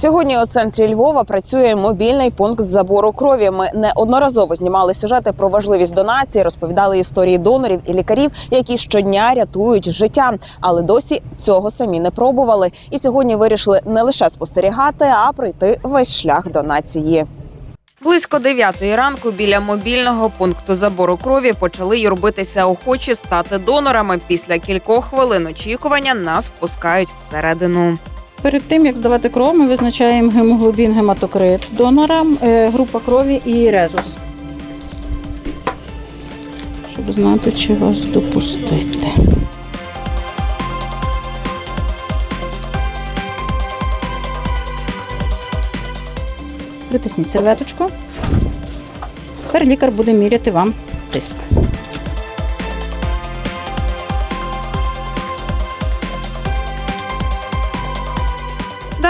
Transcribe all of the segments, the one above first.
Сьогодні у центрі Львова працює мобільний пункт забору крові. Ми неодноразово знімали сюжети про важливість донації, розповідали історії донорів і лікарів, які щодня рятують життя, але досі цього самі не пробували. І сьогодні вирішили не лише спостерігати, а пройти весь шлях донації. Близько 9 ранку біля мобільного пункту забору крові почали юрбитися охочі стати донорами. Після кількох хвилин очікування нас впускають всередину. Перед тим як здавати кров, ми визначаємо гемоглобін, гематокрит донора, е, група крові і резус. Щоб знати, чи вас допустити. Притисніть серветочку. Тепер лікар буде міряти вам тиск.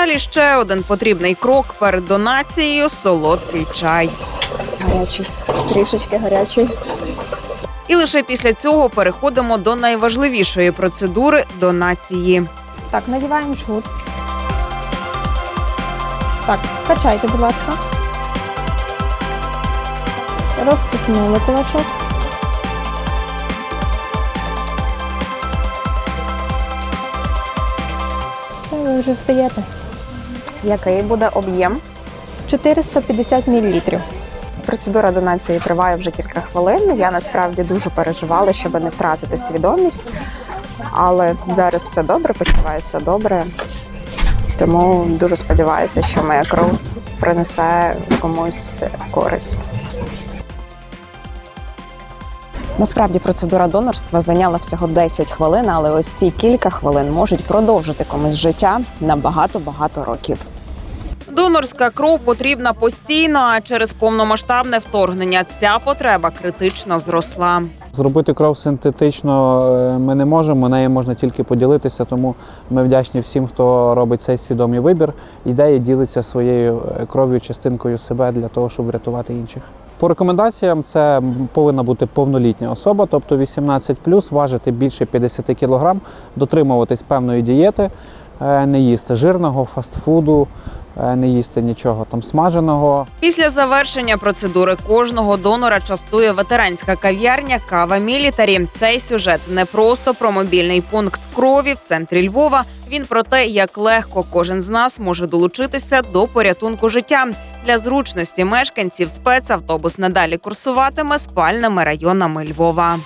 Далі ще один потрібний крок перед донацією солодкий чай. Гарячий, трішечки гарячий. І лише після цього переходимо до найважливішої процедури донації. Так, надіваємо жгут. Так, качайте, будь ласка. Розтиснули кулачок. Все, ви вже стаєте. Який буде об'єм? 450 мл. Процедура донації триває вже кілька хвилин. Я насправді дуже переживала, щоб не втратити свідомість. Але зараз все добре, почуваюся добре. Тому дуже сподіваюся, що моя кров принесе комусь користь. Насправді процедура донорства зайняла всього 10 хвилин, але ось ці кілька хвилин можуть продовжити комусь життя на багато-багато років. Донорська кров потрібна постійно, а через повномасштабне вторгнення ця потреба критично зросла. Зробити кров синтетично е, ми не можемо, нею можна тільки поділитися, тому ми вдячні всім, хто робить цей свідомий вибір. Ідея ділиться своєю е, кров'ю, частинкою себе для того, щоб врятувати інших. По рекомендаціям це повинна бути повнолітня особа, тобто 18 важити більше 50 кг, дотримуватись певної дієти, е, не їсти жирного, фастфуду, не їсти нічого там смаженого. Після завершення процедури кожного донора частує ветеранська кав'ярня Кава Мілітарі. Цей сюжет не просто про мобільний пункт крові в центрі Львова. Він про те, як легко кожен з нас може долучитися до порятунку життя. Для зручності мешканців спецавтобус надалі курсуватиме спальними районами Львова.